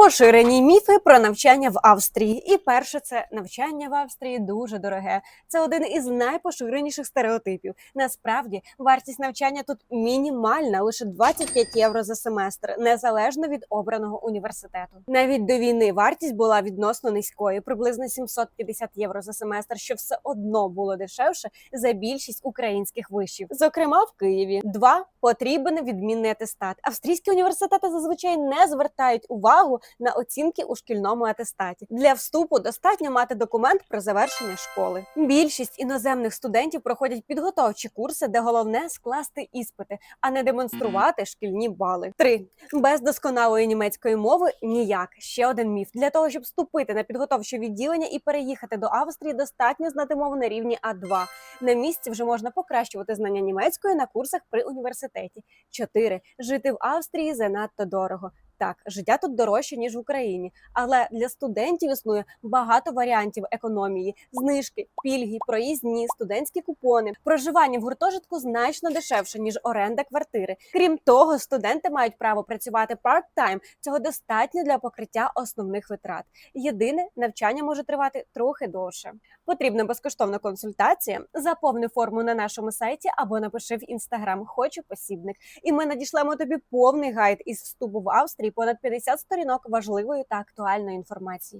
Поширені міфи про навчання в Австрії. І перше, це навчання в Австрії дуже дороге. Це один із найпоширеніших стереотипів. Насправді, вартість навчання тут мінімальна, лише 25 євро за семестр, незалежно від обраного університету. Навіть до війни вартість була відносно низькою, приблизно 750 євро за семестр, що все одно було дешевше за більшість українських вишів. Зокрема, в Києві два потрібен відмінний атестат. Австрійські університети зазвичай не звертають увагу на оцінки у шкільному атестаті. Для вступу достатньо мати документ про завершення школи. Більшість іноземних студентів проходять підготовчі курси, де головне скласти іспити, а не демонструвати шкільні бали. 3. без досконалої німецької мови ніяк. Ще один міф. Для того щоб вступити на підготовче відділення і переїхати до Австрії, достатньо знати мову на рівні А2. На місці вже можна покращувати знання німецької на курсах при університеті. 4. жити в Австрії занадто дорого. Так, життя тут дорожче ніж в Україні, але для студентів існує багато варіантів економії: знижки, пільги, проїзні, студентські купони. Проживання в гуртожитку значно дешевше ніж оренда квартири. Крім того, студенти мають право працювати part-time. Цього достатньо для покриття основних витрат. Єдине, навчання може тривати трохи довше. Потрібна безкоштовна консультація. Заповни форму на нашому сайті або напиши в інстаграм Хочу посібник, і ми надішлемо тобі повний гайд із вступу в Австрії понад 50 сторінок важливої та актуальної інформації.